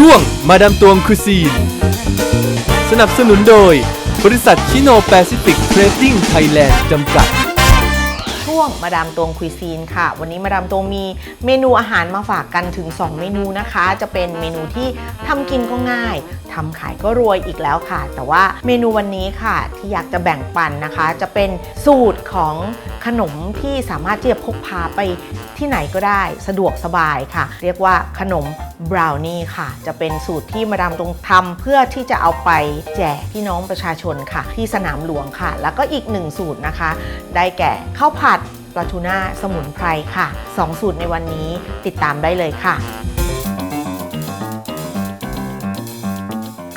ช่วงมาดามตวงคุซีน สนับสนุนโดย บริษัทชิโนแปซิฟิกเทรดดิ้งไทยแลนด์จำกัด ช่วงมาดามตวงคุยซีนค่ะ วันนี้มาดามตวงมีเมนูอาหารมาฝากกันถึง 2 เมนูนะคะ จะเป็นเมนูที่ทำกินก็ง่ายทำขายก็รวยอีกแล้วค่ะ แต่ว่าเมนูวันนี้ค่ะที่อยากจะแบ่งปันนะคะ จะเป็นสูตรของขนมที่สามารถที่จะพกพาไปที่ไหนก็ได้ สะดวกสบายค่ะ เรียกว่าขนม บราวนี่ค่ะ จะเป็นสูตรที่มาดามตรงทำเพื่อที่จะเอาไปแจกพี่น้องประชาชนค่ะ ที่สนามหลวงค่ะ แล้วก็อีกหนึ่งสูตรนะคะ ได้แก่ข้าวผัดปลาทูน่าสมุนไพรค่ะสองสูตรในวันนี้ติดตามได้เลยค่ะ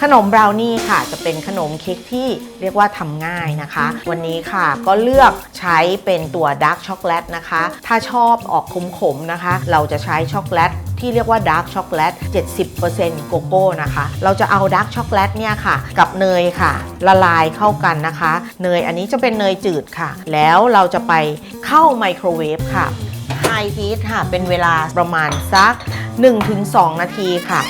ขนมบราวนี่ค่ะ จะเป็นขนมเค้กที่เรียกว่าทำง่ายนะคะ วันนี้ค่ะก็เลือกใช้เป็นตัวดาร์กช็อกโกแลตนะคะ ถ้าชอบออกขมๆนะคะ เราจะใช้ช็อกโกแลต ที่เรียกว่าดาร์กช็อกโกแลต 70%โกโก้นะคะ เราจะเอาดาร์กช็อกโกแลตเนี่ยค่ะ กับเนยค่ะ ละลายเข้ากันนะคะ เนยอันนี้จะเป็นเนยจืดค่ะ แล้วเราจะไปเข้าไมโครเวฟค่ะไฮฮีทค่ะ เป็นเวลาประมาณสัก 1-2 นาทีค่ะ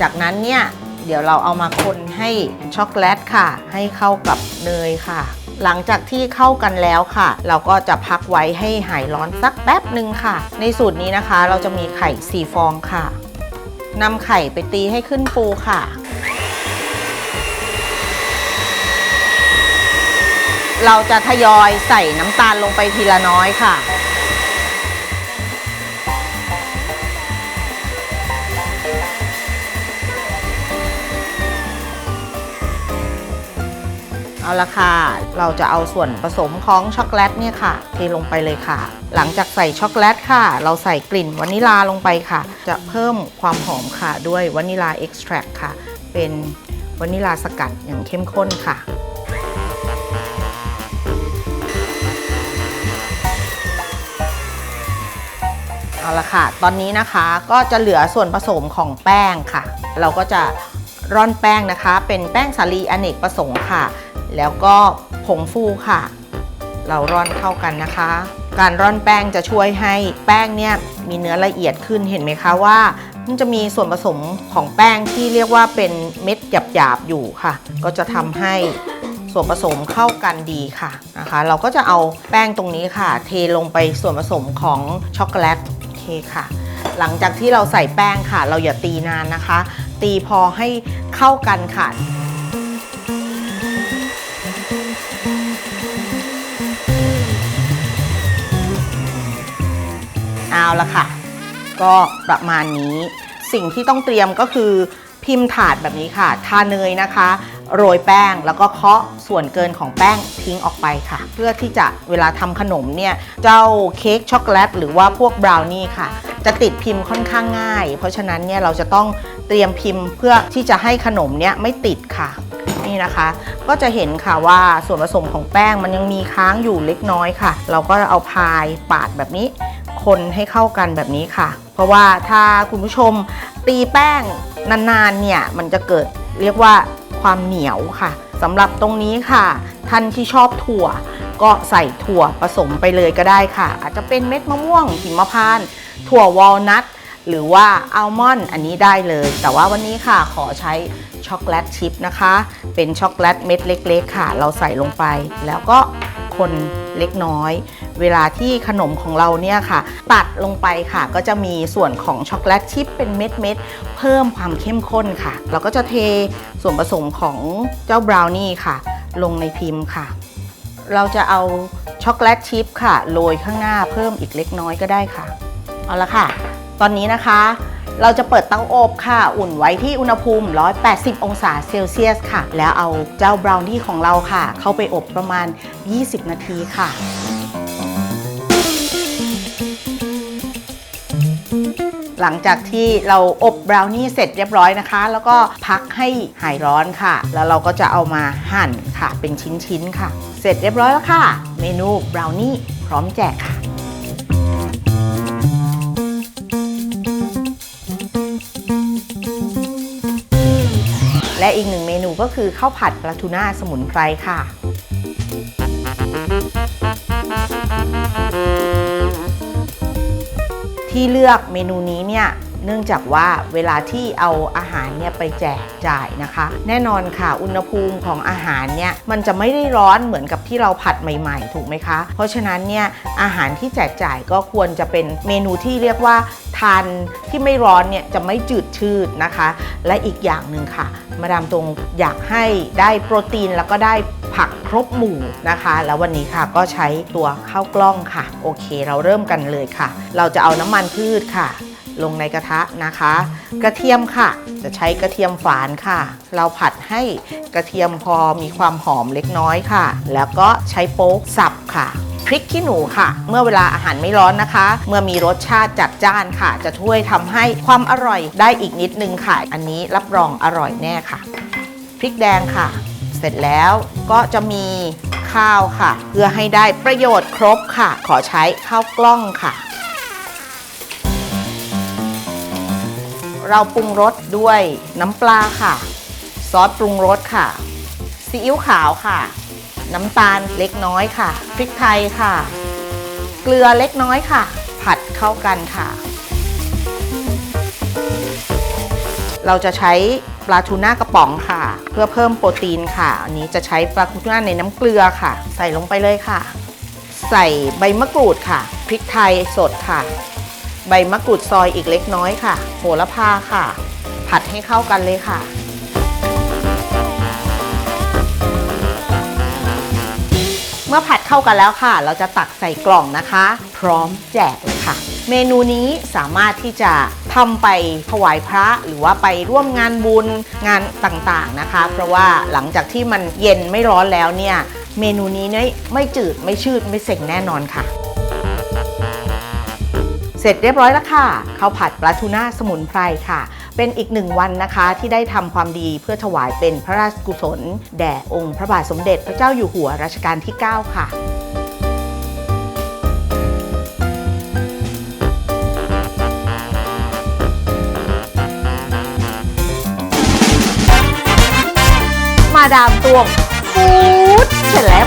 จากนั้นเนี่ย เดี๋ยวเราเอามาคนให้ช็อกโกแลตค่ะ ให้เข้ากับเนยค่ะ หลังจากที่เข้ากันแล้วค่ะ เราก็จะพักไว้ให้หายร้อนสักแป๊บหนึ่งค่ะ ในสูตรนี้นะคะ เราจะมีไข่4ฟองค่ะนำไข่ไปตีให้ขึ้นฟูค่ะเราจะทยอยใส่น้ำตาลลงไปทีละน้อยค่ะ เอาละค่ะ เราจะเอาส่วนผสมของช็อกโกแลตเนี่ยค่ะ เทลงไปเลยค่ะ หลังจากใส่ช็อกโกแลตค่ะ เราใส่กลิ่นวานิลาลงไปค่ะ จะเพิ่มความหอมค่ะด้วยวานิลาเอ็กซ์แทรค่ะ เป็นวานิลาสกัดอย่างเข้มข้นค่ะเอาละค่ะ ตอนนี้นะคะก็จะเหลือส่วนผสมของแป้งค่ะ เราก็จะร่อนแป้งนะคะ เป็นแป้งสาลีอเนกประสงค์ค่ะ แล้วก็ผงฟูค่ะ เราร่อนเข้ากันนะคะ การร่อนแป้งจะช่วยให้แป้งเนี่ยมีเนื้อละเอียดขึ้นเห็นไหมคะว่ามันจะมีส่วนผสมของแป้งที่เรียกว่าเป็นเม็ดหยาบๆอยู่ค่ะ ก็จะทำให้ส่วนผสมเข้ากันดีค่ะนะคะ เราก็จะเอาแป้งตรงนี้ค่ะ เทลงไปส่วนผสมของช็อกโกแลตโอเคค่ะ หลังจากที่เราใส่แป้งค่ะ เราอย่าตีนานนะคะ ตีพอให้เข้ากันค่ะ เอาละค่ะ ก็ประมาณนี้ สิ่งที่ต้องเตรียมก็คือพิมพ์ถาดแบบนี้ค่ะ ทาเนยนะคะ โรยแป้งแล้วก็เคาะส่วนเกินของแป้งทิ้งออกไปค่ะ เพื่อที่จะเวลาทำขนมเนี่ย เจ้าเค้กช็อกโกแลตหรือว่าพวกบราวนี่ค่ะ จะติดพิมพ์ค่อนข้างง่าย เพราะฉะนั้นเนี่ยเราจะต้องเตรียมพิมพ์เพื่อที่จะให้ขนมเนี่ยไม่ติดค่ะนี่นะคะ ก็จะเห็นค่ะว่าส่วนผสมของแป้งมันยังมีค้างอยู่เล็กน้อยค่ะ เราก็เอาพายปาดแบบนี้ คนให้เข้ากันแบบนี้ค่ะ เพราะว่าถ้าคุณผู้ชมตีแป้งนานๆเนี่ยมันจะเกิดเรียกว่าความเหนียวค่ะสำหรับตรงนี้ค่ะ ท่านที่ชอบถั่ว ก็ใส่ถั่วผสมไปเลยก็ได้ค่ะ อาจจะเป็นเม็ดมะม่วงหิมพานต์ถั่ววอลนัทหรือว่าอัลมอนด์อันนี้ได้เลย แต่ว่าวันนี้ค่ะขอใช้ช็อกโกแลตชิพนะคะ เป็นช็อกโกแลตเม็ดเล็ก ๆ ค่ะ เราใส่ลงไปแล้วก็ คนเล็กน้อย เวลาที่ขนมของเราเนี่ยค่ะ ตัดลงไปค่ะ ก็จะมีส่วนของช็อกโกแลตชิพเป็นเม็ดๆเพิ่มความเข้มข้นค่ะ เราก็จะเทส่วนผสมของเจ้าบราวนี่ค่ะ ลงในพิมพ์ค่ะ เราจะเอาช็อกโกแลตชิพค่ะโรยข้างหน้าเพิ่มอีกเล็กน้อยก็ได้ค่ะ เอาละค่ะ ตอนนี้นะคะเราจะเปิดเตาอบค่ะ อุ่นไว้ที่อุณหภูมิ 180 องศาเซลเซียสค่ะ แล้วเอาเจ้าบราวนี่ของเราค่ะ เข้าไปอบประมาณ 20 นาทีค่ะ หลังจากที่เราอบบราวนี่เสร็จเรียบร้อยนะคะ แล้วก็พักให้หายร้อนค่ะ แล้วเราก็จะเอามาหั่นค่ะ เป็นชิ้นๆค่ะ เสร็จเรียบร้อยแล้วค่ะ เมนูบราวนี่พร้อมแจกค่ะและอีกหนึ่งเมนูก็คือข้าวผัดปลาทูน่าสมุนไพรค่ะ ที่เลือกเมนูนี้เนี่ย เนื่องจากว่าเวลาที่เอาอาหารเนี่ยไปแจกจ่ายนะคะ แน่นอนค่ะอุณหภูมิของอาหารเนี่ยมันจะไม่ได้ร้อนเหมือนกับที่เราผัดใหม่ๆ ถูกไหมคะ เพราะฉะนั้นเนี่ยอาหารที่แจกจ่ายก็ควรจะเป็นเมนูที่เรียกว่าทานที่ไม่ร้อนเนี่ยจะไม่จืดชืดนะคะ และอีกอย่างหนึ่งค่ะ มาดามตรงอยากให้ได้โปรตีนแล้วก็ได้ผักครบหมู่นะคะ แล้ววันนี้ค่ะก็ใช้ตัวข้าวกล้องค่ะ โอเค เราเริ่มกันเลยค่ะ เราจะเอาน้ำมันพืชค่ะ ลงในกระทะนะคะ กระเทียมค่ะ จะใช้กระเทียมฝานค่ะ เราผัดให้กระเทียมพอมีความหอมเล็กน้อยค่ะ แล้วก็ใช้โป๊กสับค่ะพริกขี้หนูค่ะ เมื่อเวลาอาหารไม่ร้อนนะคะ เมื่อมีรสชาติจัดจ้านค่ะ จะช่วยทำให้ความอร่อยได้อีกนิดนึงค่ะ อันนี้รับรองอร่อยแน่ค่ะ พริกแดงค่ะ เสร็จแล้วก็จะมีข้าวค่ะ เพื่อให้ได้ประโยชน์ครบค่ะ ขอใช้ข้าวกล้องค่ะ เราปรุงรสด้วยน้ำปลาค่ะ ซอสปรุงรสค่ะ ซีอิ๊วขาวค่ะ น้ำตาลเล็กน้อยค่ะ พริกไทยค่ะ เกลือเล็กน้อยค่ะ ผัดเข้ากันค่ะ เราจะใช้ปลาทูน่ากระป๋องค่ะ เพื่อเพิ่มโปรตีนค่ะ อันนี้จะใช้ปลาทูน่าในน้ำเกลือค่ะ ใส่ลงไปเลยค่ะ ใส่ใบมะกรูดค่ะ พริกไทยสดค่ะ ใบมะกรูดซอยอีกเล็กน้อยค่ะ โหระพาค่ะ ผัดให้เข้ากันเลยค่ะ เมื่อผัดเข้ากันแล้วค่ะ เราจะตักใส่กล่องนะคะ พร้อมแจกเลยค่ะ เมนูนี้สามารถที่จะทำไปถวายพระหรือว่าไปร่วมงานบุญงานต่างๆนะคะ เพราะว่าหลังจากที่มันเย็นไม่ร้อนแล้วเนี่ย เมนูนี้เนี่ยไม่จืดไม่ชืดไม่เซ็งแน่นอนค่ะ เสร็จเรียบร้อยแล้วค่ะข้าวผัดปลาทูน่าสมุนไพรค่ะ เป็นอีกหนึ่งวันนะคะที่ได้ทำความดีเพื่อถวายเป็นพระราชกุศล แด่องค์พระบาทสมเด็จพระเจ้าอยู่หัวรัชกาลที่ 9 ค่ะมาดามตวงฟู้ดเสร็จแล้ว